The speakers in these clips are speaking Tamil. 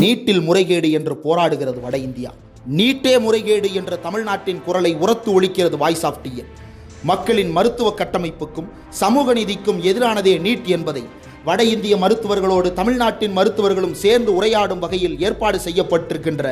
நீட்டில் முறைகேடு என்று போராடுகிறது வட இந்தியா. நீட்டே முறைகேடு என்ற தமிழ்நாட்டின் குரலை உரத்து ஒழிக்கிறது வாய்ஸ் ஆஃப் டிஎன் மக்களின் மருத்துவ கட்டமைப்புக்கும் சமூக நீதிக்கும் எதிரானதே நீட் என்பதை வட இந்திய மருத்துவர்களோடு தமிழ்நாட்டின் மருத்துவர்களும் சேர்ந்து உரையாடும் வகையில் ஏற்பாடு செய்யப்பட்டிருக்கின்ற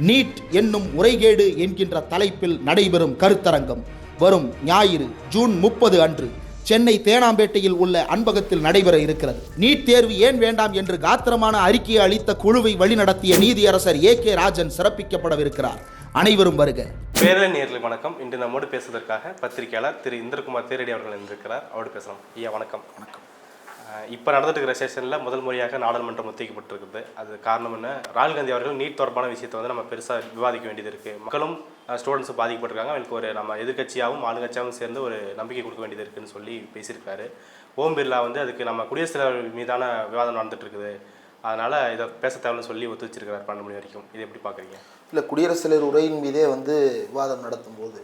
நீட் என்னும் முறைகேடு என்கின்ற தலைப்பில் நடைபெறும் கருத்தரங்கம் வரும் ஞாயிறு ஜூன் முப்பது அன்று சென்னை தேனாம்பேட்டையில் உள்ள அன்பகத்தில் நடைபெற இருக்கிறது. நீட் தேர்வு ஏன் வேண்டாம் என்று காத்திரமான அறிக்கையை அளித்த குழுவை வழிநடத்திய நீதியரசர் ஏ கே ராஜன் சிறப்பிக்கப்படவிருக்கிறார். அனைவரும் வருக. பேரலை நேர்களுக்கு வணக்கம். இன்று நம்மோடு பேசுவதற்காக பத்திரிகையாளர் திரு இந்திரகுமார் தேரடி அவர்கள் இருந்திருக்கிறார் அவரோடு பேசலாம். ஐயா வணக்கம். வணக்கம். இப்போ நடந்துட்டு இருக்கிற செஷனில் முதல் முறையாக நாடாளுமன்றம் ஒத்திக்கப்பட்டிருக்குது அது காரணம் என்ன? ராகுல் காந்தி அவர்கள் நீட் தொடர்பான விஷயத்தை வந்து நம்ம பெருசாக விவாதிக்க வேண்டியது இருக்குது மக்களும் ஸ்டூடெண்ட்ஸும் பாதிக்கப்பட்டிருக்காங்க. அவங்களுக்கு ஒரு நம்ம எதிர்க்கட்சியாகவும் ஆளுங்கட்சியாகவும் சேர்ந்து ஒரு நம்பிக்கை கொடுக்க வேண்டியது இருக்குன்னு சொல்லி பேசியிருக்காரு. ஓம் பிர்லா வந்து அதுக்கு நம்ம குடியரசுத் தலைவர் மீதான விவாதம் நடந்துட்டு இருக்குது. அதனால் இதை பேச தேவைன்னு சொல்லி ஒத்து வச்சிருக்கிறார் பன்னெண்டு மணி வரைக்கும். இதை எப்படி பார்க்குறீங்க? இல்லை குடியரசுத் தலைவர் உரையின் மீதே வந்து விவாதம் நடத்தும்போது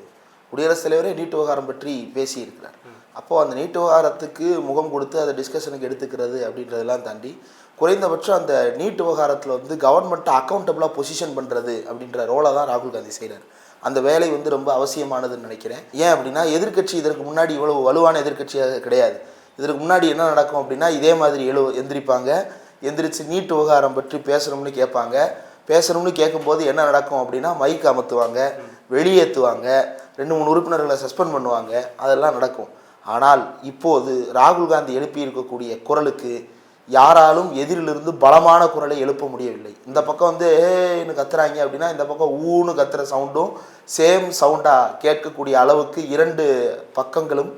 குடியரசுத் தலைவரே நீட் விவகாரம் பற்றி பேசியிருக்கிறார். அப்போது அந்த நீட் விவகாரத்துக்கு முகம் கொடுத்து அதை டிஸ்கஷனுக்கு எடுத்துக்கிறது அப்படின்றதெல்லாம் தாண்டி குறைந்தபட்சம் அந்த நீட் விவகாரத்தில் வந்து கவர்மெண்ட்டை அக்கௌண்டபிளாக பொசிஷன் பண்ணுறது அப்படின்ற ரோலை தான் ராகுல் காந்தி செய்கிறார் அந்த வேலை வந்து ரொம்ப அவசியமானதுன்னு நினைக்கிறேன். ஏன் அப்படின்னா எதிர்க்கட்சி இதற்கு முன்னாடி இவ்வளவு வலுவான எதிர்க்கட்சியாக கிடையாது. இதற்கு முன்னாடி என்ன நடக்கும் அப்படின்னா இதே மாதிரி எழு எந்திரிப்பாங்க. எந்திரிச்சு நீட் விவகாரம் பற்றி பேசணும்னு கேட்பாங்க. பேசணும்னு கேட்கும்போது என்ன நடக்கும் அப்படின்னா மைக் அமர்த்துவாங்க வெளியேற்றுவாங்க ரெண்டு மூணு உறுப்பினர்களை சஸ்பெண்ட் பண்ணுவாங்க. அதெல்லாம் நடக்கும். ஆனால் இப்போது ராகுல் காந்தி எழுப்பியிருக்கக்கூடிய குரலுக்கு யாராலும் எதிரிலிருந்து பலமான குரலை எழுப்ப முடியவில்லை. இந்த பக்கம் வந்து ஏன்னு கத்துறாங்க அப்படின்னா இந்த பக்கம் ஊன்னு கத்துற சவுண்டும் சேம் சவுண்டாக கேட்கக்கூடிய அளவுக்கு இரண்டு பக்கங்களும்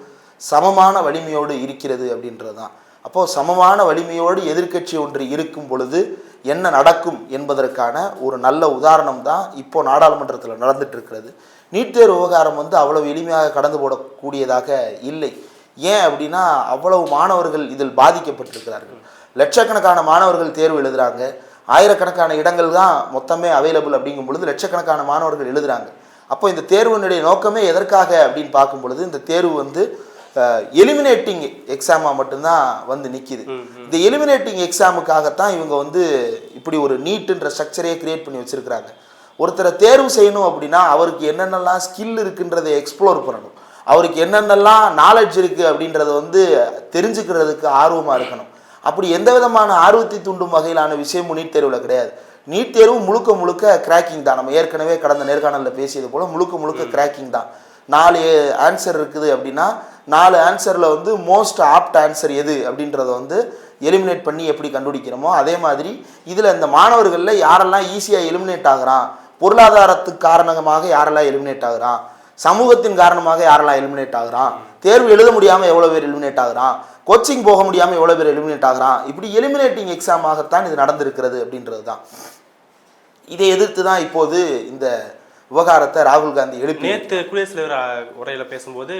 சமமான வலிமையோடு இருக்கிறது அப்படின்றது தான். அப்போது சமமான வலிமையோடு எதிர்க்கட்சி ஒன்று இருக்கும் பொழுது என்ன நடக்கும் என்பதற்கான ஒரு நல்ல உதாரணம் தான் இப்போ நாடாளுமன்றத்தில் நடந்துட்டு இருக்கிறது. நீட் தேர்வு விவகாரம் வந்து அவ்வளவு எளிமையாக கடந்து போடக்கூடியதாக இல்லை. ஏன் அப்படின்னா அவ்வளவு மாணவர்கள் இதில் பாதிக்கப்பட்டிருக்கிறார்கள். லட்சக்கணக்கான மாணவர்கள் தேர்வு எழுதுறாங்க. ஆயிரக்கணக்கான இடங்கள் தான் மொத்தமே அவைலபிள் அப்படிங்கும் பொழுது லட்சக்கணக்கான மாணவர்கள் எழுதுறாங்க. அப்போ இந்த தேர்வினுடைய நோக்கமே எதற்காக அப்படின்னு பார்க்கும் பொழுது இந்த தேர்வு வந்து எலிமினேட்டிங் எக்ஸாமாக மட்டும்தான் வந்து நிற்கிது இந்த எலிமினேட்டிங் எக்ஸாமுக்காகத்தான் இவங்க வந்து இப்படி ஒரு நீட்டுன்ற ஸ்ட்ரக்சரையே கிரியேட் பண்ணி வச்சுருக்கிறாங்க. ஒருத்தரை தேர்வு செய்யணும் அப்படின்னா அவருக்கு என்னென்னலாம் ஸ்கில் இருக்குன்றதை எக்ஸ்ப்ளோர் பண்ணணும். அவருக்கு என்னென்னலாம் நாலேஜ் இருக்குது அப்படின்றத வந்து தெரிஞ்சுக்கிறதுக்கு ஆர்வமாக இருக்கணும். அப்படி எந்த விதமான ஆர்வத்தை தூண்டும் வகையிலான விஷயமும் நீட் தேர்வில் கிடையாது. நீட் தேர்வு முழுக்க முழுக்க கிராக்கிங் தான். நம்ம ஏற்கனவே கடந்த நேர்காணலில் பேசியது போல் முழுக்க முழுக்க கிராக்கிங் தான். நாலு ஆன்சர் இருக்குது அப்படின்னா நாலு ஆன்சரில் வந்து மோஸ்ட் ஆப்ட் ஆன்சர் எது அப்படின்றத வந்து எலிமினேட் பண்ணி எப்படி கண்டுபிடிக்கிறோமோ அதே மாதிரி இதில் இந்த மாணவர்களில் யாரெல்லாம் ஈஸியாக எலிமினேட் ஆகிறான் பொருளாதாரத்துக்கு காரணமாக யாரெல்லாம் எலிமினேட் ஆகுறான்? சமூகத்தின் காரணமாக யாரெல்லாம் எலிமினேட் ஆகுறான்? தேர்வு எழுத முடியாமல் எவ்வளோ பேர் எலிமினேட் ஆகுறான்? கோச்சிங் போக முடியாமல் எவ்வளோ பேர் எலிமினேட் ஆகுறான்? இப்படி எலிமினேட்டிங் எக்ஸாமாகத்தான் இது நடந்திருக்கிறது அப்படின்றது தான் இதை எதிர்த்து தான் இப்போது இந்த விவகாரத்தை ராகுல் காந்தி எழுப்பி நேற்று குடியரசுத் தலைவர் உரையில பேசும்போது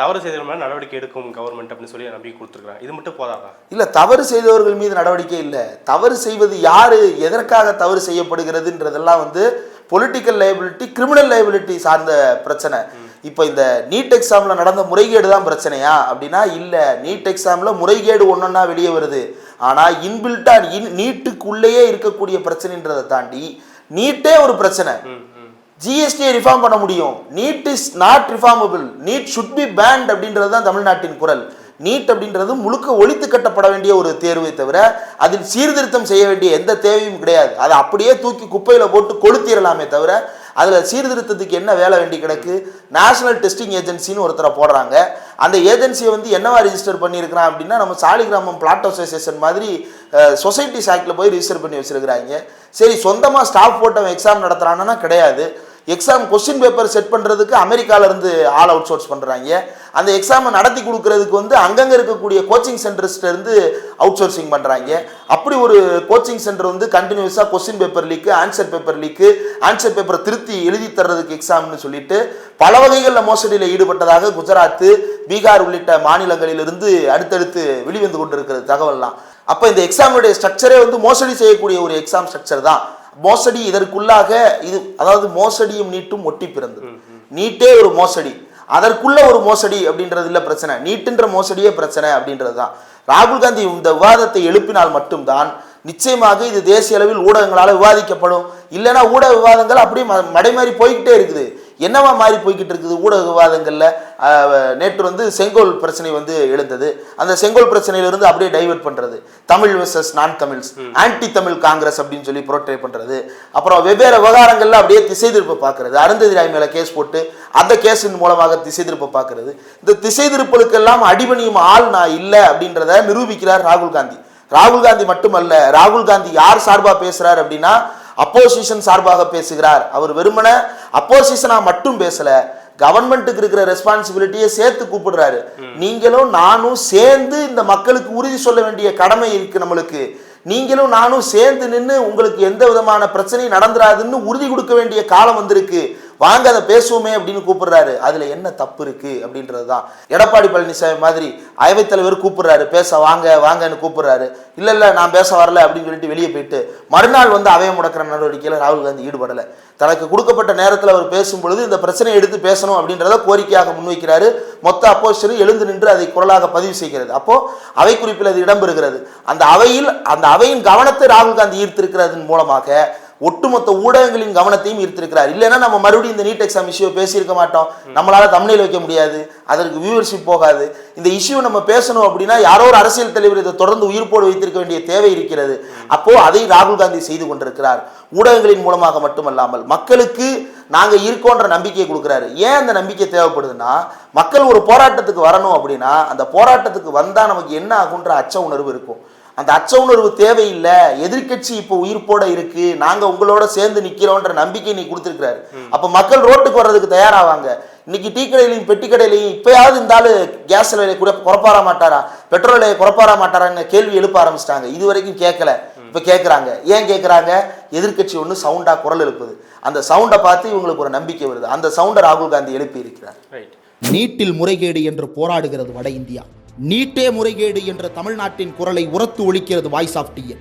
தவறு செய்தவர்கள் மேலே நடவடிக்கை எடுக்கும் கவர்மெண்ட் அப்படின்னு சொல்லி நம்பிக்கை கொடுத்துருக்காங்க இது மட்டும் போதாதா? இல்லை தவறு செய்தவர்கள் மீது நடவடிக்கை இல்லை. தவறு செய்வது யாரு எதற்காக தவறு செய்யப்படுகிறதுன்றதெல்லாம் வந்து பொலிட்டிக்கல் லைபிலிட்டி கிரிமினல் லைபிலிட்டி சார்ந்த பிரச்சனை. இப்போ இந்த நீட் எக்ஸாம்ல நடந்த முறைகேடு தான் பிரச்சனையா? அப்படின்னா இல்லை நீட் எக்ஸாம்ல முறைகேடு ஒன்றொன்னா வெளியே வருது. ஆனால் இன்பில்ட்டா இன் நீட்டுக்குள்ளேயே இருக்கக்கூடிய பிரச்சனைன்றதை தாண்டி நீட்டே ஒரு பிரச்சனை. ஜிஎஸ்டியை ரிஃபார்ம் பண்ண முடியும். NEET is not reformable NEET should be banned அப்படின்றது தான் தமிழ்நாட்டின் குரல். நீட் அப்படின்றது முழுக்க ஒழித்து கட்டப்பட வேண்டிய ஒரு தேர்வை தவிர அதில் சீர்திருத்தம் செய்ய வேண்டிய எந்த தேவையும் கிடையாது. அதை அப்படியே தூக்கி குப்பையில் போட்டு கொளுத்திடலாமே தவிர அதில் சீர்திருத்தத்துக்கு என்ன வேலை வேண்டி கிடக்கு? நேஷனல் டெஸ்டிங் ஏஜென்சின்னு ஒருத்தரை போடுறாங்க. அந்த ஏஜென்சியை வந்து என்னவா ரிஜிஸ்டர் பண்ணியிருக்கிறான் அப்படின்னா நம்ம சாலிகிராமம் பிளாட் அசோசியேஷன் மாதிரி சொசைட்டிஸ் ஆக்டில் போய் ரிஜிஸ்டர் பண்ணி வச்சுருக்கிறாங்க. சரி சொந்தமாக ஸ்டாஃப் போட்டவன் எக்ஸாம் நடத்துகிறான்னா கிடையாது. எக்ஸாம் கொஸ்டின் பேப்பர் செட் பண்ணுறதுக்கு அமெரிக்காவிலேருந்து ஆல் அவுட் சோர்ஸ் பண்ணுறாங்க அந்த எக்ஸாமை நடத்தி கொடுக்கறதுக்கு வந்து அங்கங்கே இருக்கக்கூடிய கோச்சிங் சென்டர்ஸ்லேருந்து அவுட் சோர்சிங் பண்ணுறாங்க அப்படி ஒரு கோச்சிங் சென்டர் வந்து கண்டினியூஸாக question paper leak answer paper leak answer பேப்பரை திருத்தி எழுதி தர்றதுக்கு எக்ஸாம்னு சொல்லிட்டு பல வகைகளில் மோசடியில் ஈடுபட்டதாக குஜராத்து பீகார் உள்ளிட்ட மாநிலங்களிலிருந்து அடுத்தடுத்து வெளிவந்து கொண்டிருக்கிறது தகவல்லாம் அப்போ இந்த எக்ஸாமுடைய ஸ்ட்ரக்சரே வந்து மோசடி செய்யக்கூடிய ஒரு எக்ஸாம் ஸ்ட்ரக்சர் தான். மோசடி இதற்குள்ளாக இது அதாவது மோசடியும் நீட்டும் ஒட்டி பிறந்தது. நீட்டே ஒரு மோசடி. அதற்குள்ள ஒரு மோசடி அப்படின்றது இல்ல பிரச்சனை. நீட்டுன்ற மோசடியே பிரச்சனை அப்படின்றது தான். ராகுல் காந்தி இந்த விவாதத்தை எழுப்பினால் மட்டும்தான் நிச்சயமாக இது தேசிய அளவில் ஊடகங்களால் விவாதிக்கப்படும். இல்லைன்னா ஊடக விவாதங்கள் அப்படியே மடைமாறி போய்கிட்டே இருக்குது. என்னவா மாறி போய்கிட்டு இருக்குது ஊடக விவாதங்களில்? நேற்று வந்து செங்கோல் பிரச்சனை வந்து எழுந்தது. அந்த செங்கோல் பிரச்சனையிலிருந்து அப்படியே டைவர்ட் பண்றது. Tamil versus non Tamils anti Tamil Congress அப்படின்னு சொல்லி புரோட்ரே பண்றது. அப்புறம் வெவ்வேறு விவகாரங்கள்ல அப்படியே திசை திருப்ப பார்க்கறது. அருந்ததி ராய் மேல கேஸ் போட்டு அந்த கேஸின் மூலமாக திசை திருப்ப பார்க்கறது. இந்த திசை திருப்பலுக்கெல்லாம் அடிபணியும் ஆள் நான் இல்லை அப்படின்றத நிரூபிக்கிறார் ராகுல் காந்தி. ராகுல் காந்தி மட்டுமல்ல ராகுல் காந்தி யார் சார்பா பேசுறார் அப்படின்னா அப்போசிஷன் சார்பாக பேசுகிறார். அவர் வெறுமனே அப்போசிஷனா மட்டும் பேசல கவர்மெண்ட்டுக்கு இருக்கிற ரெஸ்பான்சிபிலிட்டியை சேர்த்து கூப்பிடுறாரு. நீங்களும் நானும் சேர்ந்து இந்த மக்களுக்கு உறுதி சொல்ல வேண்டிய கடமை இருக்கு நம்மளுக்கு. நீங்களும் நானும் சேர்ந்து நின்று உங்களுக்கு எந்த விதமான பிரச்சனையும் நடந்துராதுன்னு உறுதி கொடுக்க வேண்டிய காலம் வந்திருக்கு. வாங்க அதை பேசுவோமே அப்படின்னு கூப்பிடுறாரு. அதுல என்ன தப்பு இருக்கு அப்படின்றது தான் எடப்பாடி பழனிசாமி மாதிரி அவைத் தலைவர் கூப்பிடுறாரு. பேச வாங்க வாங்கன்னு கூப்பிடுறாரு. இல்லை இல்லை நான் பேச வரல அப்படின்னு சொல்லிட்டு வெளியே போயிட்டு மறுநாள் வந்து அவைய முடக்கிற நடவடிக்கையில் ராகுல் காந்தி ஈடுபடலை. தனக்கு கொடுக்கப்பட்ட நேரத்தில் அவர் பேசும் பொழுது இந்த பிரச்சனையை எடுத்து பேசணும் அப்படின்றத கோரிக்கையாக முன்வைக்கிறாரு. மொத்த அப்போசரும் எழுந்து நின்று அதை குரலாக பதிவு செய்கிறது. அப்போ அவை குறிப்பில் அது இடம்பெறுகிறது. அந்த அவையில் அந்த அவையின் கவனத்தை ராகுல் காந்தி ஈர்த்திருக்கிறதன் மூலமாக ஒட்டுமொத்த ஊடகங்களின் கவனத்தையும் ஈர்த்திருக்கிறார். இல்லைன்னா நம்ம மறுபடியும் இந்த நீட் எக்ஸாம் இஷ்யூ பேசியிருக்க மாட்டோம். நம்மளால தமிழில் வைக்க முடியாது. அதற்கு வியூவர்ஷிப் போகாது. இந்த இஷ்யூ நம்ம பேசணும் அப்படின்னா யாரோ ஒரு அரசியல் தலைவர் இதை தொடர்ந்து உயிர்ப்போடு வைத்திருக்க வேண்டிய தேவை இருக்கிறது. அப்போ அதை ராகுல் காந்தி செய்து கொண்டிருக்கிறார். ஊடகங்களின் மூலமாக மட்டுமல்லாமல் மக்களுக்கு நாங்கள் இருக்கோன்ற நம்பிக்கையை கொடுக்குறாரு. ஏன் அந்த நம்பிக்கை தேவைப்படுதுன்னா மக்கள் ஒரு போராட்டத்துக்கு வரணும் அப்படின்னா அந்த போராட்டத்துக்கு வந்தால் நமக்கு என்ன ஆகுன்ற அச்ச உணர்வு இருக்கும். அந்த அச்ச உணர்வு தேவையில்லை. எதிர்க்கட்சி இப்போ உயிர்ப்போட இருக்கு. நாங்க உங்களோட சேர்ந்து நிக்கிறோன்ற நம்பிக்கை நீ கொடுத்துருக்காரு அப்ப மக்கள் ரோட்டுக்கு வர்றதுக்கு தயாராவாங்க. இன்னைக்கு டீ கடையிலையும் பெட்டி கடையிலையும் இப்பயாவது இந்த ஆளு கேஸ் விலையை கூட குறைப்பார மாட்டாரா? பெட்ரோல் விலையை குறைப்பார மாட்டாரான்னு கேள்வி எழுப்ப ஆரம்பிச்சிட்டாங்க. இது வரைக்கும் கேட்கல. இப்ப கேட்கறாங்க. ஏன் கேட்கறாங்க? எதிர்க்கட்சி ஒன்று சவுண்டா குரல் எழுப்புது. அந்த சவுண்டை பார்த்து இவங்களுக்கு ஒரு நம்பிக்கை வருது. அந்த சவுண்டை ராகுல் காந்தி எழுப்பி இருக்கிறார் ரைட் நீட்டில் முறைகேடு என்று போராடுகிறது வட இந்தியா. நீட்டே முறைகேடு என்ற தமிழ்நாட்டின் குரலை உரத்து ஒழிக்கிறது வாய்ஸ் ஆஃப் டிஎன்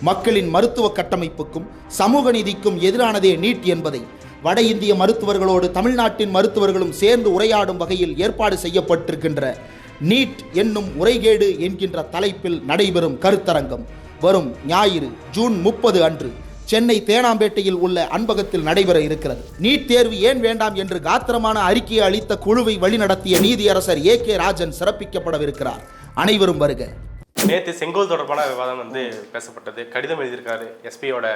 மக்களின் மருத்துவ கட்டமைப்புக்கும் சமூக நீதிக்கும் எதிரானதே நீட் என்பதை வட இந்திய மருத்துவர்களோடு தமிழ்நாட்டின் மருத்துவர்களும் சேர்ந்து உரையாடும் வகையில் ஏற்பாடு செய்யப்பட்டிருக்கின்ற நீட் என்னும் முறைகேடு என்கின்ற தலைப்பில் நடைபெறும் கருத்தரங்கம் வரும் ஞாயிறு ஜூன் முப்பது அன்று. சென்னை தேனாம்பேட்டையில் உள்ள அன்பகத்தில் நடைபெற இருக்கிறது. நீட் தேர்வு ஏன் வேண்டாம் என்று காத்திரமான அறிக்கையை அளித்த குழுவை வழிநடத்திய நீதியரசர் ஏ கே ராஜன் சிறப்பிக்கப்படவிருக்கிறார். அனைவரும் வருக. நேற்று செங்கோல் தொடர்பான விவாதம் வந்து பேசப்பட்டது. கடிதம் எழுதியிருக்காரு எஸ்பியோட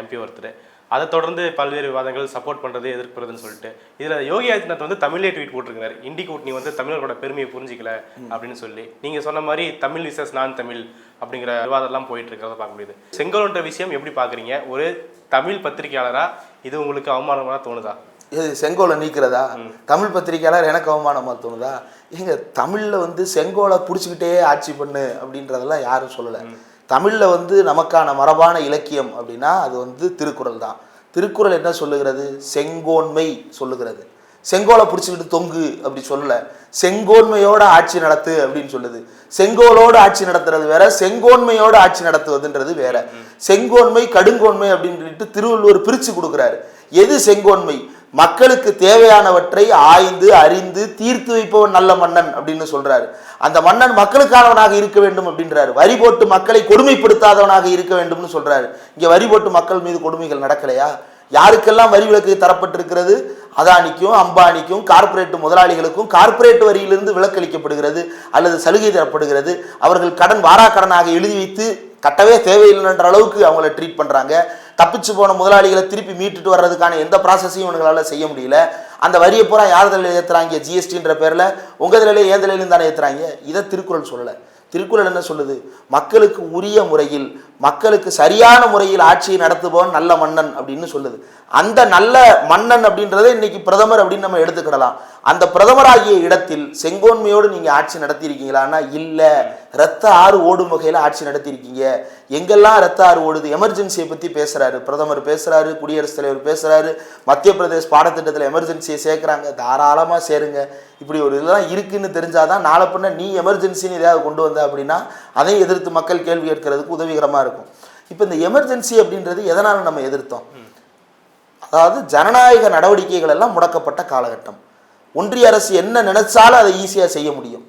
எம்பி ஒருத்தர். அதை தொடர்ந்து பல்வேறு விவாதங்கள் சப்போர்ட் பண்ணுறது எதிர்க்கிறதுன்னு சொல்லிட்டு. இதில் யோகி ஆதித்யநாத் வந்து தமிழ்லே ட்வீட் போட்டிருக்காரு. இண்டி கூட்டணி வந்து தமிழர்களோட பெருமையை புரிஞ்சிக்கல அப்படின்னு சொல்லி. நீங்கள் சொன்ன மாதிரி தமிழ் விசஸ் நான் தமிழ் அப்படிங்கிற விவாதம்லாம் போயிட்டு இருக்கிறத பார்க்க முடியுது. செங்கோல்ன்ற விஷயம் எப்படி பார்க்குறீங்க? ஒரு தமிழ் பத்திரிகையாளராக இது உங்களுக்கு அவமானமாக தோணுதா? இது செங்கோலை நீக்கிறதா? தமிழ் பத்திரிக்கையாளர் எனக்கு அவமானமா தோணுதா? ஏங்க தமிழ்ல வந்து செங்கோலை பிடிச்சிக்கிட்டே ஆட்சி பண்ணு அப்படின்றதெல்லாம் யாரும் சொல்லலை. தமிழ்ல வந்து நமக்கான மரபான இலக்கியம் அப்படின்னா அது வந்து திருக்குறள் தான். திருக்குறள் என்ன சொல்லுகிறது? செங்கோன்மை சொல்லுகிறது. செங்கோலை பிடிச்சிக்கிட்டு தொங்கு அப்படி சொல்லல. செங்கோன்மையோட ஆட்சி நடத்து அப்படின்னு சொல்லுது. செங்கோலோட ஆட்சி நடத்துறது வேற செங்கோன்மையோட ஆட்சி நடத்துவதுன்றது வேற. செங்கோன்மை கடுங்கோன்மை அப்படின்னு சொல்லிட்டு திருவள்ளுவர் பிரிச்சு கொடுக்குறாரு. எது செங்கோன்மை? மக்களுக்கு தேவையானவற்றை ஆய்ந்து அறிந்து தீர்த்து வைப்பவன் நல்ல மன்னன் அப்படின்னு சொல்றாரு. அந்த மன்னன் மக்களுக்கானவனாக இருக்க வேண்டும் அப்படின்றாரு. வரி போட்டு மக்களை கொடுமைப்படுத்தாதவனாக இருக்க வேண்டும்னு சொல்றாரு. இங்க வரி போட்டு மக்கள் மீது கொடுமைகள் நடக்கலையா? யாருக்கெல்லாம் வரி விலக்கு தரப்பட்டிருக்கிறது? அதானிக்கும் அம்பானிக்கும் கார்ப்பரேட் முதலாளிகளுக்கும் கார்ப்பரேட் வரியிலிருந்து விலக்களிக்கப்படுகிறது அல்லது சலுகை தரப்படுகிறது. அவர்கள் கடன் வாராக்கடனாக எழுதி வைத்து கட்டவே தேவையில்லைன்ற அளவுக்கு அவங்கள ட்ரீட் பண்றாங்க. தப்பிச்சு போன முதலாளிகளை திருப்பி மீட்டுட்டு வர்றதுக்கான எந்த ப்ராசஸையும் இவங்களால செய்ய முடியல. அந்த வரியை பூரா யார் தலையில் ஏத்துறாங்க? ஜிஎஸ்டின்ற பேரில் உங்கள் தலையில ஏன் தலையிலும் தானே ஏற்றுறாங்க இதை திருக்குறள் சொல்லலை. திருக்குறள் என்ன சொல்லுது? மக்களுக்கு உரிய முறையில் மக்களுக்கு சரியான முறையில் ஆட்சியை நடத்துபவன் நல்ல மன்னன் அப்படின்னு சொல்லுது. அந்த நல்ல மன்னன் அப்படின்றத இன்னைக்கு பிரதமர் அப்படின்னு நம்ம எடுத்துக்கிடலாம். அந்த பிரதமராகிய இடத்தில் செங்கோன்மையோடு நீங்கள் ஆட்சி நடத்தியிருக்கீங்களான்னா இல்லை ரத்த ஆறு ஓடும் வகையில் ஆட்சி நடத்தியிருக்கீங்க. எங்கெல்லாம் ரத்த ஆறு ஓடுது? எமர்ஜென்சியை பற்றி பேசுகிறாரு பிரதமர் பேசுகிறாரு குடியரசுத் தலைவர் பேசுகிறாரு மத்திய பிரதேஷ் பாடத்திட்டத்தில் எமர்ஜென்சியை சேர்க்குறாங்க. தாராளமாக சேருங்க. இப்படி ஒரு இதெல்லாம் இருக்குன்னு தெரிஞ்சாதான் நாளை பின்ன நீ எமர்ஜென்சின்னு எதையாவது கொண்டு வந்த அப்படின்னா அதையும் எதிர்த்து மக்கள் கேள்வி கேட்கறதுக்கு உதவிகரமாக இருக்கும். இப்போ இந்த எமர்ஜென்சி அப்படின்றது எதனால நம்ம எதிர்த்தோம்? அதாவது ஜனநாயக நடவடிக்கைகள் எல்லாம் முடக்கப்பட்ட காலகட்டம். ஒன்றிய அரசு என்ன நினைச்சாலும் அதை ஈஸியாக செய்ய முடியும்.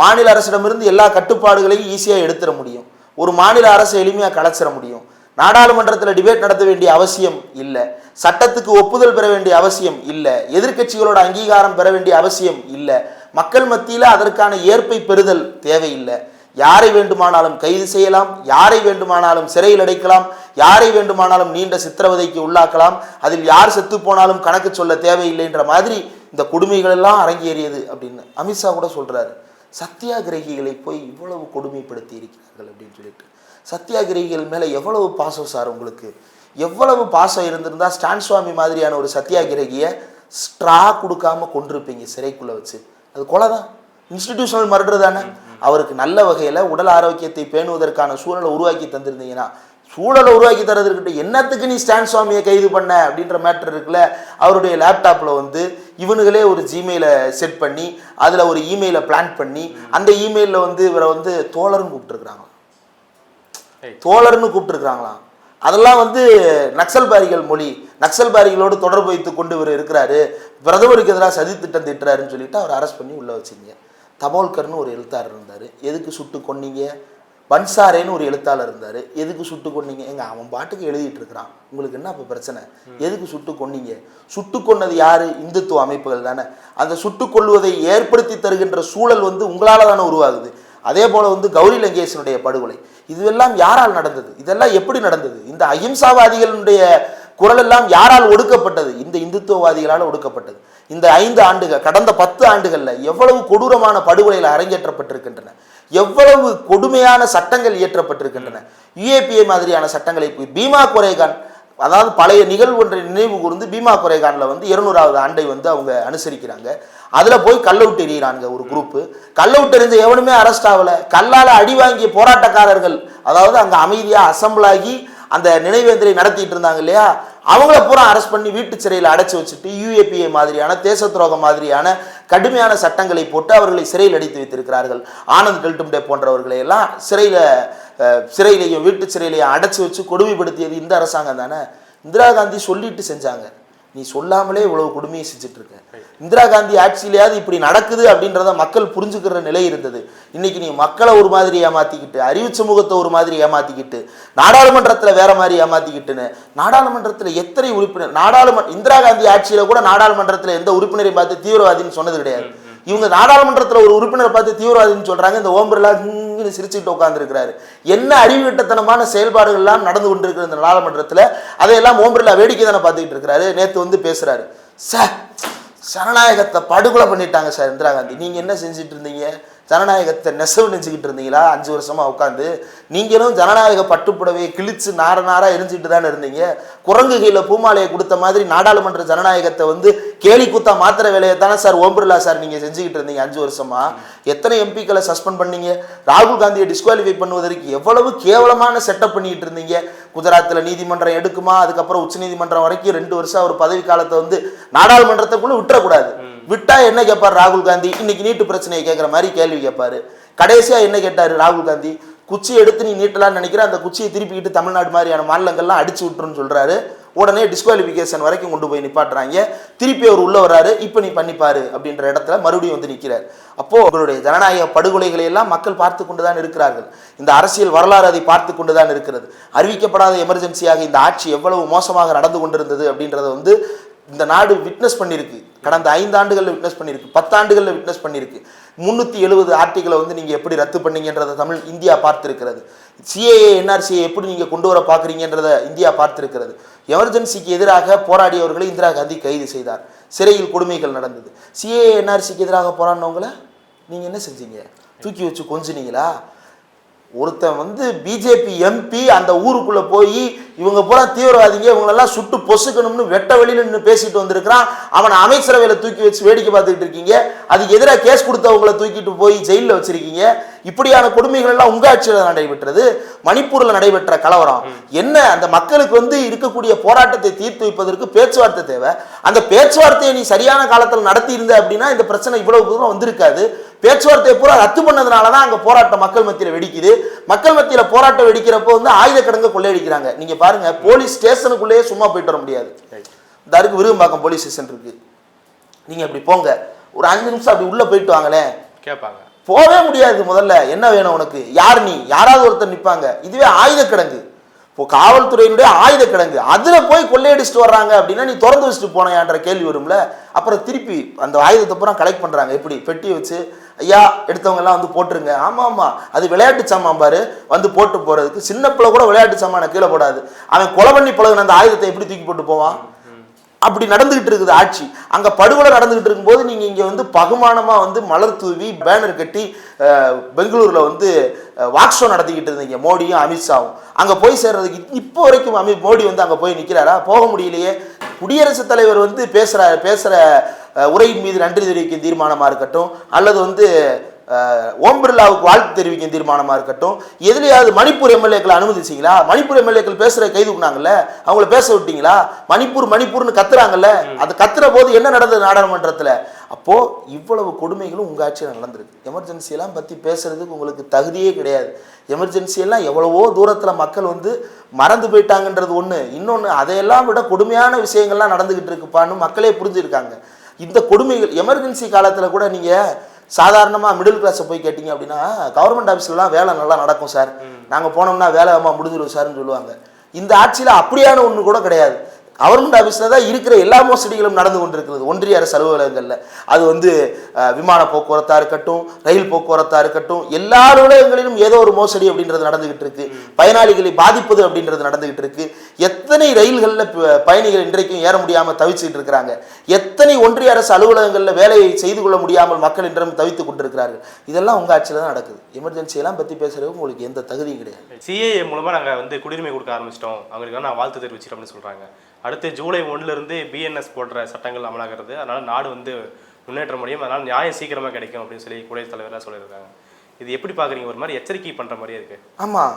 மாநில அரசிடமிருந்து எல்லா கட்டுப்பாடுகளையும் ஈஸியாக எடுத்துட முடியும். ஒரு மாநில அரசை எளிமையாக கலைச்சிட முடியும். நாடாளுமன்றத்தில் டிபேட் நடத்த வேண்டிய அவசியம் இல்லை. சட்டத்துக்கு ஒப்புதல் பெற வேண்டிய அவசியம் இல்லை. எதிர்க்கட்சிகளோட அங்கீகாரம் பெற வேண்டிய அவசியம் இல்லை. மக்கள் மத்தியில் அதற்கான ஏற்பை பெறுதல் தேவையில்லை. யாரை வேண்டுமானாலும் கைது செய்யலாம். யாரை வேண்டுமானாலும் சிறையில் அடைக்கலாம். யாரை வேண்டுமானாலும் நீண்ட சித்திரவதைக்கு உள்ளாக்கலாம். அதில் யார் செத்து போனாலும் கணக்கு சொல்ல தேவையில்லைன்ற மாதிரி இந்த கொடுமைகள் எல்லாம் அரங்கேறியது அப்படின்னு அமித்ஷா கூட சொல்கிறாரு சத்தியாகிரகிகளை போய் இவ்வளவு கொடுமைப்படுத்தி இருக்கிறார்கள் அப்படின்னு சொல்லிட்டு. சத்தியாகிரகிகள் மேலே எவ்வளவு பாசம் சார் உங்களுக்கு? எவ்வளவு பாசம் இருந்திருந்தால் ஸ்டான் சுவாமி மாதிரியான ஒரு சத்தியாகிரகியை ஸ்ட்ரா கொடுக்காம கொண்டிருப்பீங்க சிறைக்குள்ளே வச்சு. அது கொலை தான் இன்ஸ்டிடியூஷனல் மர்டர் தானே. அவருக்கு நல்ல வகையில் உடல் ஆரோக்கியத்தை பேணுவதற்கான சூழலை உருவாக்கி தந்திருந்தீங்கன்னா சூழலை உருவாக்கி தரதுக்கிட்ட என்னத்துக்கு நீ ஸ்டான் சுவாமியை கைது பண்ண அப்படின்ற மேட்டர் இருக்குல்ல? அவருடைய லேப்டாப்பில் வந்து இவனுங்களே ஒரு ஜிமெயிலை செட் பண்ணி அதில் ஒரு இமெயிலை பிளான் பண்ணி அந்த இமெயிலில் வந்து இவரை வந்து தோழர்னு கூப்பிட்டுருக்குறாங்க ஏய். தோழர்னு கூப்பிட்டுருக்குறாங்களாம். அதெல்லாம் வந்து நக்சல்பாரிகள் மொழி நக்சல்பாரிகளோடு தொடர்பு வைத்து கொண்டு இவர் இருக்கிறாரு. பிரதமருக்கு எதிராக சதி திட்டம் திட்டுறாருன்னு சொல்லிட்டு அவர் அரெஸ்ட் பண்ணி உள்ளே வச்சிங்க தபோல்கர்னு ஒரு எழுத்தாளர் இருந்தார். எதுக்கு சுட்டு கொன்னீங்க? பன்சாரேன்னு ஒரு எழுத்தாளர் இருந்தார். எதுக்கு சுட்டு கொன்னீங்க? எங்க அவன் பாட்டுக்கு எழுதிட்டு இருக்கிறான். உங்களுக்கு என்ன இப்போ பிரச்சனை? எதுக்கு சுட்டு கொன்னீங்க? சுட்டு கொன்னது யாரு? இந்துத்துவ அமைப்புகள் தானே. அந்த சுட்டு கொள்வதை ஏற்படுத்தி தருகின்ற சூழல் வந்து உங்களால தானே உருவாகுது. அதே போல வந்து கௌரி லங்கேசனுடைய படுகொலை. இதுவெல்லாம் யாரால் நடந்தது? இதெல்லாம் எப்படி நடந்தது? இந்த அகிம்சாவாதிகளுடைய குரல் எல்லாம் யாரால் ஒடுக்கப்பட்டது? இந்த இந்துத்துவவாதிகளால் ஒடுக்கப்பட்டது. இந்த ஐந்து ஆண்டுகள் கடந்த பத்து ஆண்டுகள்ல எவ்வளவு கொடூரமான படுகொலைகள் அரங்கேற்றப்பட்டிருக்கின்றன? எவ்வளவு கொடுமையான சட்டங்கள் இயற்றப்பட்டிருக்கின்றன. யுஏபிஏ மாதிரியான சட்டங்களை போய் பீமா குறைகான் அதாவது பழைய நிகழ்வு ஒன்றை நினைவு கூர்ந்து பீமா குறைகானில் வந்து இருநூறாவது ஆண்டை வந்து அவங்க அனுசரிக்கிறாங்க. அதில் போய் கல்லவுட்டு எறிகிறாங்க ஒரு குரூப்பு கல்லவுட்டு எறிஞ்ச எவனுமே அரெஸ்ட் ஆகல. கல்லால் அடி வாங்கிய போராட்டக்காரர்கள் அதாவது அங்கே அமைதியாக அசம்பிளாகி அந்த நினைவேந்தரை நடத்திட்டு இருந்தாங்க இல்லையா? அவங்கள பூரா அரெஸ்ட் பண்ணி வீட்டு சிறையில் அடைச்சி வச்சுட்டு யூஏபிஏ மாதிரியான தேச துரோகம் மாதிரியான கடுமையான சட்டங்களை போட்டு அவர்களை சிறையில் அடைத்து வைத்திருக்கிறார்கள். ஆனந்த் கெல்டும்டே போன்றவர்களை எல்லாம் சிறையில் சிறையிலையும் வீட்டு சிறையிலையும் அடைச்சு வச்சு கொடுமைப்படுத்தியது இந்த அரசாங்கம் தானே? இந்திரா காந்தி சொல்லிட்டு செஞ்சாங்க. நீ சொல்லாமலே இவ்வளவு கொடுமையை செஞ்சுட்டு இருக்க இந்திரா காந்தி ஆட்சியிலேயாவது இப்படி நடக்குது அப்படின்றத மக்கள் புரிஞ்சுக்கிற நிலை இருந்தது. இன்னைக்கு நீ மக்களை ஒரு மாதிரி ஏமாத்திக்கிட்டு அறிவு சமூகத்தை ஒரு மாதிரி ஏமாத்திக்கிட்டு நாடாளுமன்றத்தில் வேற மாதிரி ஏமாத்திக்கிட்டுன்னு நாடாளுமன்றத்தில் எத்தனை உறுப்பினர் நாடாளுமன்ற இந்திரா காந்தி ஆட்சியில கூட நாடாளுமன்றத்தில் எந்த உறுப்பினரை பார்த்து தீவிரவாதின்னு சொன்னது கிடையாது. இவங்க நாடாளுமன்றத்தில் ஒரு உறுப்பினரை பார்த்து தீவிரவாதின்னு சொல்றாங்க இந்த ஓம் பிர்லா ஹிங்னு சிரிச்சுக்கிட்டு உட்காந்துருக்கிறாரு என்ன அறிவுகட்டத்தனமான செயல்பாடுகள்லாம் நடந்து கொண்டிருக்கிற இந்த நாடாளுமன்றத்தில்? அதையெல்லாம் ஓம் பிர்லா வேடிக்கை தானே பார்த்துக்கிட்டு இருக்கிறாரு. நேற்று வந்து பேசுறாரு. சார் ஜனநாயகத்தை படுகொலை பண்ணிட்டாங்க சார் இந்திரா காந்தி. நீங்க என்ன செஞ்சுட்டு இருந்தீங்க? ஜனநாயகத்தை நெசவு நெஞ்சுக்கிட்டு இருந்தீங்களா? அஞ்சு வருஷமா உட்காந்து நீங்களும் ஜனநாயக பட்டுப்புடவையை கிழிச்சு நார நாரா எரிஞ்சுட்டு தானே இருந்தீங்க? குரங்கு கையில பூமாலையை கொடுத்த மாதிரி நாடாளுமன்ற ஜனநாயகத்தை வந்து கேலி கூத்தா மாத்திர வேலையை தானே சார் ஓம் பிர்லா சார் நீங்க செஞ்சுக்கிட்டு இருந்தீங்க அஞ்சு வருஷமா? எத்தனை எம்பிக்களை சஸ்பெண்ட் பண்ணீங்க? ராகுல் காந்தியை டிஸ்குவாலிஃபை பண்ணுவதற்கு எவ்வளவு கேவலமான செட்டப் பண்ணிட்டு இருந்தீங்க? குஜராத்தில் நீதிமன்றம் எடுக்குமா? அதுக்கப்புறம் உச்சநீதிமன்றம் வரைக்கும் ரெண்டு வருஷம் அவர் பதவி காலத்தை வந்து நாடாளுமன்றத்துக்குள்ள விட்டுறக்கூடாது. விட்டா என்ன கேட்பார் ராகுல் காந்தி? இன்னைக்கு நீட்டு பிரச்சனையை கேட்குற மாதிரி கேள்வி கேட்பாரு கடைசியா என்ன கேட்டாரு ராகுல் காந்தி? குச்சி எடுத்து நீ நீட்டலாம்னு நினைக்கிற அந்த குச்சியை திருப்பிக்கிட்டு தமிழ்நாடு மாதிரியான மாநிலங்கள்லாம் அடிச்சு விட்டுருன்னு சொல்றாரு. உடனே டிஸ்குவாலிஃபிகேஷன் வரைக்கும் கொண்டு போய் நிப்பாட்டுறாங்க. திருப்பி அவர் உள்ள வராரு இப்போ நீ பண்ணிப்பாரு அப்படின்ற இடத்துல மறுபடியும் வந்து நிற்கிறார் அப்போ அவருடைய ஜனநாயக படுகொலைகளை எல்லாம் மக்கள் பார்த்து கொண்டு தான் இருக்கிறார்கள். இந்த அரசியல் வரலாறு அதை பார்த்து கொண்டு தான் இருக்கிறது. அறிவிக்கப்படாத எமர்ஜென்சியாக இந்த ஆட்சி எவ்வளவு மோசமாக நடந்து கொண்டிருந்தது அப்படின்றத வந்து இந்த நாடு விட்னஸ் பண்ணியிருக்கு. கடந்த ஐந்து ஆண்டுகளில் விட்னஸ் பண்ணியிருக்கு. பத்தாண்டுகளில் விட்னஸ் பண்ணியிருக்கு. முந்நூற்றி எழுபது ஆர்டிகளை வந்து நீங்கள் எப்படி ரத்து பண்ணீங்கன்றதை தமிழ் இந்தியா பார்த்துருக்கிறது. சிஏஏ என்ஆர்சியை எப்படி நீங்கள் கொண்டு வர பார்க்குறீங்கன்றதை இந்தியா பார்த்துருக்கிறது. எமர்ஜென்சிக்கு எதிராக போராடியவர்களை இந்திரா காந்தி கைது செய்தார். சிறையில் கொடுமைகள் நடந்தது. சிஏஏ என்ஆர்சிக்கு எதிராக போராடினவங்கள நீங்கள் என்ன செஞ்சீங்க? தூக்கி வச்சு கொஞ்சினீங்களா? ஒருத்தன் வந்து பிஜேபி எம்பி அந்த ஊருக்குள்ளே போய் இவங்க பூரா தீவிரவாதிங்க இவங்களெல்லாம் சுட்டு பொசுக்கணும்னு வெட்ட வெளியில் நின்று பேசிட்டு வந்திருக்கிறான். அவனை அமைச்சரவையில் தூக்கி வச்சு வேடிக்கை பார்த்துக்கிட்டு இருக்கீங்க. அதுக்கு எதிராக கேஸ் கொடுத்தவங்களை தூக்கிட்டு போய் ஜெயிலில் வச்சிருக்கீங்க. இப்படியான கொடுமைகள் எல்லாம் உங்க ஆட்சியில் நடைபெற்றது. மணிப்பூரில் நடைபெற்ற கலவரம். என்ன அந்த மக்களுக்கு வந்து இருக்கக்கூடிய போராட்டத்தை தீர்த்து வைப்பதற்கு பேச்சுவார்த்தை தேவை. அந்த பேச்சுவார்த்தையை நீ சரியான காலத்தில் நடத்தி இருந்த அப்படின்னா இந்த பிரச்சனை இவ்வளவு தூரம் வந்திருக்காது. பேச்சுவார்த்தையை பூரா ரத்து பண்ணதுனால தான் அங்கே போராட்டம் மக்கள் மத்தியில் வெடிக்குது. மக்கள் மத்தியில் போராட்டம் வெடிக்கிறப்போ வந்து ஆயுத கிடங்க கொள்ளையடிக்கிறாங்க. நீங்க பாருங்க போலீஸ் ஸ்டேஷனுக்குள்ளேயே சும்மா போயிட்டு வர முடியாது. இந்த அருக்கு விரும்பாக்கம் போலீஸ் ஸ்டேஷன் இருக்கு. நீங்க அப்படி போங்க. ஒரு அஞ்சு நிமிஷம் அப்படி உள்ள போயிட்டு வாங்களேன். கேட்பாங்க போகவே முடியாது முதல்ல. என்ன வேணும் உனக்கு? யார் நீ? யாராவது ஒருத்தர் நிற்பாங்க இதுவே ஆயுத கிடங்கு இப்போ காவல்துறையினுடைய ஆயுத கிடங்கு அதுல போய் கொள்ளையடிச்சிட்டு வர்றாங்க அப்படின்னா நீ திறந்து வச்சுட்டு போனையான்ற கேள்வி வரும்ல. அப்புறம் திருப்பி அந்த ஆயுதத்தை பூரா கலெக்ட் பண்றாங்க. எப்படி? பெட்டியை வச்சு ஐயா எடுத்தவங்க எல்லாம் வந்து போட்டுருங்க. ஆமா ஆமா. அது விளையாட்டு சாமான் பாரு. வந்து போட்டு போறதுக்கு சின்ன பிள்ளை கூட விளையாட்டு சாமான கீழே போடாது. அவன் கொலை பண்ணி பழகுன அந்த ஆயுதத்தை எப்படி தூக்கி போட்டு போவான்? அப்படி நடந்துகிட்டு இருக்குது ஆட்சி. அங்க படுகொலை நடந்துகிட்டு இருக்கும்போது நீங்க இங்க வந்து பகுமானமா வந்து மலர் தூவி பேனர் கட்டி பெங்களூரில் பெங்களூர்ல வந்து வாக் ஷோ நடத்திக்கிட்டு இருந்தீங்க மோடியும் அமித்ஷாவும். அங்க போய் சேர்றதுக்கு இப்போ வரைக்கும் அமி மோடி வந்து அங்க போய் நிக்கிறாரா? போக முடியலையே. குடியரசுத் தலைவர் வந்து பேசுற பேசுற உரையின் மீது நன்றி தெரிவிக்கும் தீர்மானமா இருக்கட்டும் அல்லது வந்து ஓம் பிர்லாவுக்கு வாழ்த்து தெரிவிக்கும் தீர்மானமா இருக்கட்டும் எதுலையாவது மணிப்பூர் எம்எல்ஏக்களை அனுமதிச்சிங்களா மணிப்பூர் எம்எல்ஏக்கள் பேசுற கைது பண்ணாங்கல்ல அவங்கள பேச விட்டீங்களா? மணிப்பூர் மணிப்பூர்னு கத்துறாங்கல்ல அது கத்துற போது என்ன நடந்தது நாடாளுமன்றத்துல? அப்போ இவ்வளவு கொடுமைகளும் உங்க ஆட்சியில் நடந்திருக்கு. எமர்ஜென்சி எல்லாம் பத்தி பேசுறதுக்கு உங்களுக்கு தகுதியே கிடையாது. எமர்ஜென்சி எல்லாம் எவ்வளவோ தூரத்துல மக்கள் வந்து மறந்து போயிட்டாங்கன்றது ஒண்ணு. இன்னொன்னு அதையெல்லாம் விட கொடுமையான விஷயங்கள்லாம் நடந்துகிட்டு இருக்குப்பான்னு மக்களே புரிஞ்சிருக்காங்க. இந்த கொடுமைகள் எமர்ஜென்சி காலத்துல கூட நீங்க சாதாரணமாக மிடில் கிளாஸை போய் கேட்டிங்க அப்படின்னா கவர்மெண்ட் ஆஃபீஸ்லலாம் வேலை நல்லா நடக்கும் சார். நாங்கள் போனோம்னா வேலை அம்மா முடிஞ்சிடும் சார்னு சொல்லுவாங்க. இந்த ஆட்சியில் அப்படியான ஒன்று கூட கிடையாது. கவர்மெண்ட் ஆஃபீஸில் தான் இருக்கிற எல்லா மோசடிகளும் நடந்து கொண்டிருக்கிறது. ஒன்றிய அரசு அலுவலகங்களில். அது வந்து விமான போக்குவரத்தாக இருக்கட்டும் ரயில் போக்குவரத்தாக இருக்கட்டும் எல்லா அலுவலகங்களிலும் ஏதோ ஒரு மோசடி அப்படின்றது நடந்துகிட்டு இருக்கு. பயனாளிகளை பாதிப்பது அப்படின்றது நடந்துகிட்டு இருக்கு. எத்தனை ரயில்களில் பயணிகள் இன்றைக்கும் ஏற முடியாமல் தவிச்சுக்கிட்டு இருக்கிறாங்க. எத்தனை ஒன்றிய அரசு அலுவலகங்களில் வேலையை செய்து கொள்ள முடியாமல் மக்கள் இன்றும் தவித்துக் கொண்டிருக்கிறார்கள். இதெல்லாம் உங்கள் ஆட்சியில் தான் நடக்குது. எமர்ஜென்சி எல்லாம் பற்றி பேசுறதுக்கு உங்களுக்கு எந்த தகுதியும் கிடையாது. சிஏஏ மூலமாக நாங்கள் வந்து குடியுரிமை கொடுக்க ஆரம்பிச்சிட்டோம். அவங்களுக்கு நான் வாழ்த்து தெரிவிச்சிட்டோம்னு சொல்கிறாங்க அடுத்து ஜூலை ஒன்றுலேருந்து பிஎன்எஸ் போன்ற சட்டங்கள் அமலாகிறது. அதனால் நாடு வந்து முன்னேற்ற முடியும். அதனால் நியாயம் சீக்கிரமாக கிடைக்கும் அப்படின்னு சொல்லி குடியரசுத் தலைவராக சொல்லியிருக்காங்க. இது எப்படி பார்க்குறீங்க? ஒரு மாதிரி எச்சரிக்கை பண்ணுற மாதிரியே இருக்கு. ஆமாம்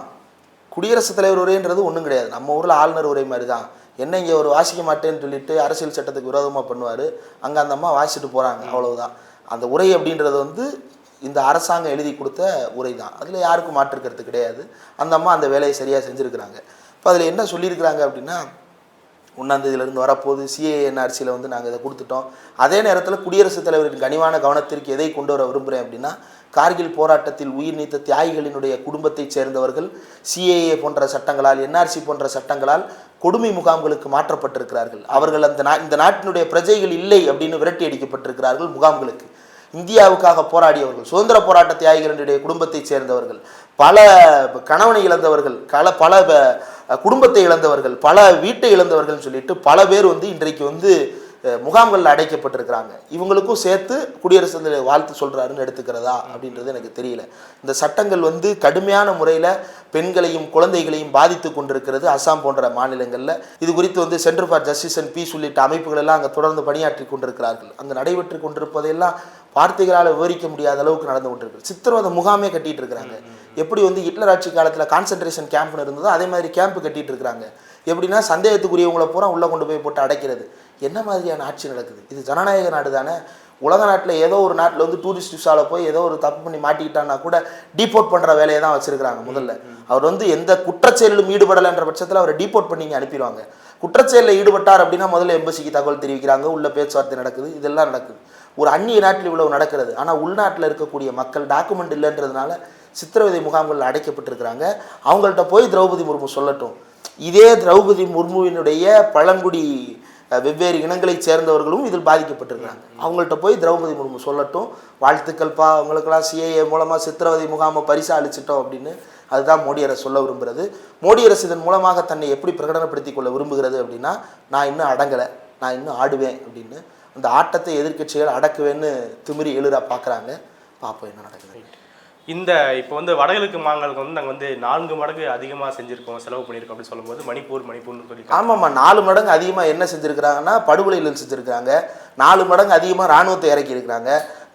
குடியரசுத் தலைவர் உரைன்றது ஒன்றும் கிடையாது. நம்ம ஊரில் ஆளுநர் உரை மாதிரி தான் என்ன இங்கே ஒரு வாசிக்க மாட்டேன்னு சொல்லிட்டு அரசியல் சட்டத்துக்கு விரோதமாக பண்ணுவார். அங்கே அந்த அம்மா வாசிட்டு போகிறாங்க அவ்வளவுதான். அந்த உரை அப்படின்றது வந்து இந்த அரசாங்கம் எழுதி கொடுத்த உரை தான் அதில் யாருக்கும் மாற்றுக்கிறது கிடையாது. அந்த அம்மா அந்த வேலையை சரியாக செஞ்சுருக்கிறாங்க. இப்போ அதில் என்ன சொல்லியிருக்கிறாங்க அப்படின்னா ஒன்றாந்தேதியிலேருந்து வரப்போது சிஏஎன்ஆர்சியில் வந்து நாங்கள் இதை கொடுத்துட்டோம். அதே நேரத்தில் குடியரசுத் தலைவரின் கனிவான கவனத்திற்கு எதை கொண்டு வர விரும்புகிறேன் அப்படின்னா கார்கில் போராட்டத்தில் உயிர் நீத்த தியாகிகளினுடைய குடும்பத்தைச் சேர்ந்தவர்கள் சிஏஏ போன்ற சட்டங்களால் என்ஆர்சி போன்ற சட்டங்களால் கொடுமை முகாம்களுக்கு மாற்றப்பட்டிருக்கிறார்கள். அவர்கள் அந்த நா இந்த நாட்டினுடைய பிரஜைகள் இல்லை அப்படின்னு விரட்டி அடிக்கப்பட்டிருக்கிறார்கள் முகாம்களுக்கு. இந்தியாவுக்காக போராடியவர்கள் சுதந்திர போராட்ட தியாகிகளுடைய குடும்பத்தைச் சேர்ந்தவர்கள் பல கணவனை இழந்தவர்கள் பல பல குடும்பத்தை இழந்தவர்கள் பல வீட்டை இழந்தவர்கள் சொல்லிட்டு பல பேர் வந்து இன்றைக்கு வந்து முகாம்களில் அடைக்கப்பட்டிருக்கிறாங்க. இவங்களுக்கும் சேர்த்து குடியரசு தலைவர் வாழ்த்து சொல்கிறாருன்னு எடுத்துக்கிறதா அப்படின்றது எனக்கு தெரியல. இந்த சட்டங்கள் வந்து கடுமையான முறையில் பெண்களையும் குழந்தைகளையும் பாதித்து கொண்டிருக்கிறது அசாம் போன்ற மாநிலங்களில். இது குறித்து வந்து Centre for Justice and Peace உள்ளிட்ட அமைப்புகள் எல்லாம் அங்கே தொடர்ந்து பணியாற்றி கொண்டிருக்கிறார்கள். அங்கே நடைபெற்று கொண்டிருப்பதையெல்லாம் வார்த்தைகளால் விவரிக்க முடியாத அளவுக்கு நடந்து கொண்டிருக்கு சித்திரவதை முகாமே கட்டிட்டு இருக்கிறாங்க. எப்படி வந்து ஹிட்லர் ஆட்சி காலத்தில் கான்சென்ட்ரேஷன் கேம்ப்னு இருந்ததோ அதே மாதிரி கேம்ப் கட்டிட்டு இருக்கிறாங்க. எப்படின்னா சந்தேகத்துக்குரியவங்களை பூரா உள்ளே கொண்டு போய் போட்டு அடைக்கிறது. என்ன மாதிரியான ஆட்சி நடக்குது? இது ஜனநாயக நாடு தானே உலக நாட்டில் ஏதோ ஒரு நாட்டில் வந்து டூரிஸ்ட் விசாவில் போய் ஏதோ ஒரு தப்பு பண்ணி மாட்டிக்கிட்டான்னா கூட டீபோர்ட் பண்ணுற வேலையை தான் வச்சிருக்கிறாங்க முதல்ல. அவர் வந்து எந்த குற்றச்செயலிலும் ஈடுபடலைன்ற பட்சத்தில் அவரை டீபோர்ட் பண்ணி அனுப்பிடுவாங்க. குற்றச்செயலில் ஈடுபட்டார் அப்படின்னா முதல்ல எம்பசிக்கு தகவல் தெரிவிக்கிறாங்க. உள்ள பேச்சுவார்த்தை நடக்குது. இதெல்லாம் நடக்குது. ஒரு அந்நிய நாட்டில் இவ்வளவு நடக்கிறது. ஆனால் உள்நாட்டில் இருக்கக்கூடிய மக்கள் டாக்குமெண்ட் இல்லைன்றதுனால சித்திரவதை முகாம்களில் அடைக்கப்பட்டிருக்கிறாங்க. அவங்கள்ட்ட போய் திரௌபதி முர்மு சொல்லட்டும். இதே திரௌபதி முர்முவினுடைய பழங்குடி வெவ்வேறு இனங்களைச் சேர்ந்தவர்களும் இதில் பாதிக்கப்பட்டிருக்கிறாங்க. அவங்கள்ட்ட போய் திரௌபதி முர்மு சொல்லட்டும். வாழ்த்துக்கள்ப்பா அவங்களுக்கெல்லாம் சிஏஏ மூலமாக சித்திரவதை முகாமை பரிசா அளிச்சிட்டோம் அப்படின்னு அதுதான் மோடி அரசு சொல்ல விரும்புகிறது மோடி அரசு இதன் மூலமாக தன்னை எப்படி பிரகடனப்படுத்திக் கொள்ள விரும்புகிறது அப்படின்னா நான் இன்னும் அடங்கலை நான் இன்னும் ஆடுவேன் அப்படின்னு. அந்த ஆட்டத்தை எதிர்க்கட்சிகள் அடக்குவேன்னு திமிரி எழுதா பார்க்குறாங்க. பார்ப்போம் என்ன நடக்குது. இந்த இப்போ வந்து வடகிழக்கு மாநிலங்களுக்கு வந்து நாங்கள் வந்து நான்கு மடங்கு அதிகமாக செஞ்சுருக்கோம் செலவு பண்ணியிருக்கோம் அப்படின்னு சொல்லும்போது மணிப்பூர் மணிப்பூர்னு சொல்லி ஆமாம்மா நாலு மடங்கு அதிகமாக என்ன செஞ்சுருக்கிறாங்கன்னா படுகொலைகள் செஞ்சுருக்கிறாங்க. நாலு மடங்கு அதிகமாக இராணுவத்தை இறக்கி இருக்கிறாங்க.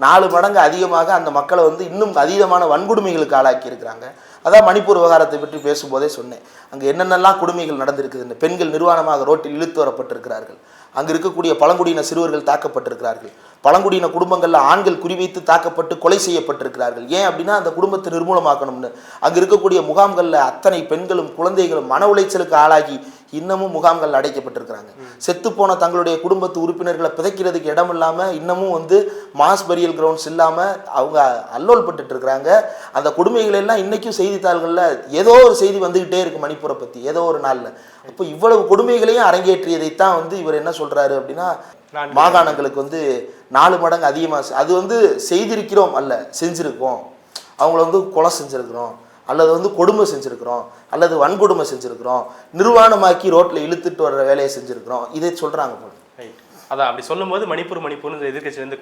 நாலு மடங்கு அதிகமாக அந்த மக்களை வந்து இன்னும் அதீதமான வன்கொடுமைகளுக்கு ஆளாக்கி இருக்கிறாங்க. அதான் மணிப்பூர் விவகாரத்தை பற்றி பேசும்போதே சொன்னேன். அங்கே என்னென்னலாம் கொடுமைகள் நடந்திருக்குதுன்னு பெண்கள் நிர்வாணமாக ரோட்டில் இழுத்து வரப்பட்டிருக்கிறார்கள். அங்கே இருக்கக்கூடிய பழங்குடியின சிறுவர்கள் தாக்கப்பட்டிருக்கிறார்கள். பழங்குடியின குடும்பங்களில் ஆண்கள் குறிவைத்து தாக்கப்பட்டு கொலை செய்யப்பட்டிருக்கிறார்கள். ஏன் அப்படின்னா அந்த குடும்பத்தை நிர்மூலமாக்கணும்னு. அங்கே இருக்கக்கூடிய முகாம்களில் அத்தனை பெண்களும் குழந்தைகளும் மன உளைச்சலுக்கு ஆளாகி இன்னமும் முகாம்கள் அடைக்கப்பட்டிருக்கிறாங்க. செத்துப்போன தங்களுடைய குடும்பத்து உறுப்பினர்களை பிதைக்கிறதுக்கு இடம் இல்லாமல் இன்னமும் வந்து மாஸ் பரியல் கிரவுண்ட்ஸ் இல்லாமல் அவங்க அல்லோல் பட்டுட்டு இருக்கிறாங்க அந்த கொடுமைகள் எல்லாம் இன்னைக்கும் செய்தித்தாள்களில் ஏதோ ஒரு செய்தி வந்துகிட்டே இருக்கு மணிப்பூரை பற்றி ஏதோ ஒரு நாளில். அப்போ இவ்வளவு கொடுமைகளையும் அரங்கேற்றியதைத்தான் வந்து இவர் என்ன சொல்றாரு அப்படின்னா மாகாணங்களுக்கு வந்து நாலு மடங்கு அதிகமாக அது வந்து செய்திருக்கிறோம் அல்ல செஞ்சிருக்கோம். அவங்கள வந்து கொலை செஞ்சிருக்கிறோம். அல்லது வந்து கொடுமை செஞ்சுருக்கிறோம் அல்லது வன்கொடுமை செஞ்சுருக்கிறோம் நிர்வாணமாக்கி ரோட்டில் இழுத்துட்டு வர்ற வேலையை செஞ்சுருக்கிறோம் இதை சொல்கிறாங்க போல. அதான் அப்படி சொல்லும்போது மணிப்பூர் மணிப்பூர்னு எதிர்கட்சியிலேருந்து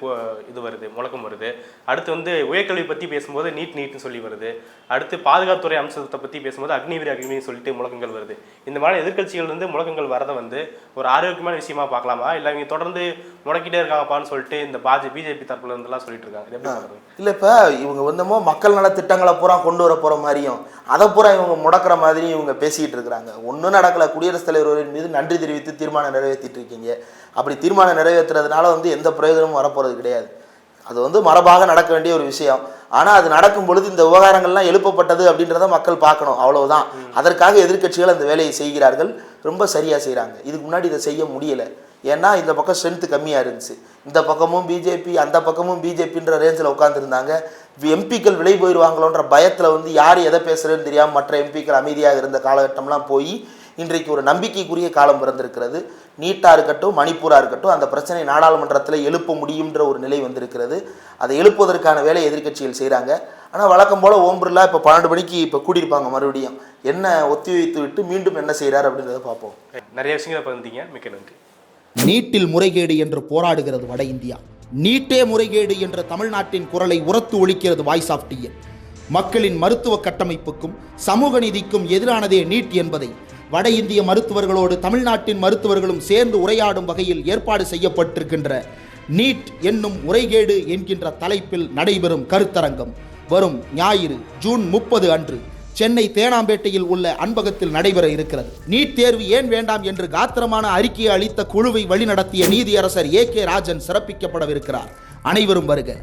இது வருது முழக்கம் வருது. அடுத்து வந்து உயர்கல்வி பற்றி பேசும்போது நீட் நீட்னு சொல்லி வருது. அடுத்து பாதுகாப்புத்துறை அம்சத்தை பற்றி பேசும்போது அக்னிவீர் அக்னிவீர் சொல்லிட்டு முழக்கங்கள் வருது. இந்த மாதிரி எதிர்கட்சிகள் வந்து முழக்கங்கள் வரதை வந்து ஒரு ஆரோக்கியமான விஷயமா பார்க்கலாமா? இல்லை இவங்க தொடர்ந்து முடக்கிட்டே இருக்காங்கப்பான்னு சொல்லிட்டு இந்த பாஜ பிஜேபி தரப்புல இருந்தெல்லாம் சொல்லிட்டு இருக்காங்க. இல்லை இப்போ இவங்க வந்தமோ மக்கள் நல திட்டங்களை பூரா கொண்டு வர போகிற மாதிரியும் அதை பூரா இவங்க முடக்கிற மாதிரியும் இவங்க பேசிக்கிட்டு இருக்கிறாங்க. ஒன்றும் நடக்கல. குடியரசுத் தலைவர் மீது நன்றி தெரிவித்து தீர்மானம் நிறைவேற்றிட்டு இருக்கீங்க. அப்படி தீர்மானம் நிறைவேற்றுறதுனால வந்து எந்த பிரயோஜனமும் வரப்போகிறது கிடையாது. அது வந்து மரபாக நடக்க வேண்டிய ஒரு விஷயம். ஆனால் அது நடக்கும் பொழுது இந்த விவகாரங்கள்லாம் எழுப்பப்பட்டது அப்படின்றத மக்கள் பார்க்கணும். அவ்வளவுதான். அதற்காக எதிர்க்கட்சிகள் அந்த வேலையை செய்கிறார்கள். ரொம்ப சரியாக செய்கிறாங்க இதுக்கு முன்னாடி இதை செய்ய முடியலை. ஏன்னா இந்த பக்கம் ஸ்ட்ரென்த்து கம்மியாக இருந்துச்சு. இந்த பக்கமும் பிஜேபி அந்த பக்கமும் பிஜேபின்ற ரேஞ்சில் உட்காந்துருந்தாங்க எம்பிக்கள் விலை போயிடுவாங்களோன்ற பயத்தில் வந்து யார் எதை பேசுகிறேன்னு தெரியாமல் மற்ற எம்பிக்கள் அமைதியாக இருந்த காலகட்டம்லாம் போய் இன்றைக்கு ஒரு நம்பிக்கைக்குரிய காலம் பிறந்திருக்கிறது. நீட்டாக இருக்கட்டும் மணிப்பூராக இருக்கட்டும் அந்த பிரச்சனை நாடாளுமன்றத்தில் எழுப்ப முடியுன்ற ஒரு நிலை வந்திருக்கிறது. அதை எழுப்புவதற்கான வேலையை எதிர்க்கட்சிகள் செய்கிறாங்க ஆனால் வழக்கம் போல் ஓம் பிர்லா இப்போ பன்னெண்டு மணிக்கு இப்போ கூடியிருப்பாங்க மறுபடியும். என்ன ஒத்தி வைத்து விட்டு மீண்டும் என்ன செய்கிறார் அப்படின்றத பார்ப்போம். நிறைய விஷயங்களை பகிர்ந்தீங்க. மிக்க நன்றி. நீட்டில் முறைகேடு என்று போராடுகிறது வட இந்தியா. நீட்டே முறைகேடு என்ற தமிழ்நாட்டின் குரலை உரத்து ஒழிக்கிறது வாய்ஸ் ஆஃப் டிஎன் மக்களின் மருத்துவ கட்டமைப்புக்கும் சமூக நீதிக்கும் எதிரானதே நீட் என்பதை வட இந்திய மருத்துவர்களோடு தமிழ்நாட்டின் மருத்துவர்களும் சேர்ந்து உரையாடும் வகையில் ஏற்பாடு செய்யப்பட்டிருக்கின்ற நீட் என்னும் உரைகேடு என்கின்ற தலைப்பில் நடைபெறும் கருத்தரங்கம் வரும் ஞாயிறு ஜூன் முப்பது அன்று சென்னை தேனாம்பேட்டையில் உள்ள அன்பகத்தில் நடைபெற இருக்கிறது. நீட் தேர்வு ஏன் வேண்டாம் என்று காத்திரமான அறிக்கையை அளித்த குழுவை வழிநடத்திய நீதியரசர் ஏ கே ராஜன் சிறப்பிக்கப்படவிருக்கிறார். அனைவரும் வருக.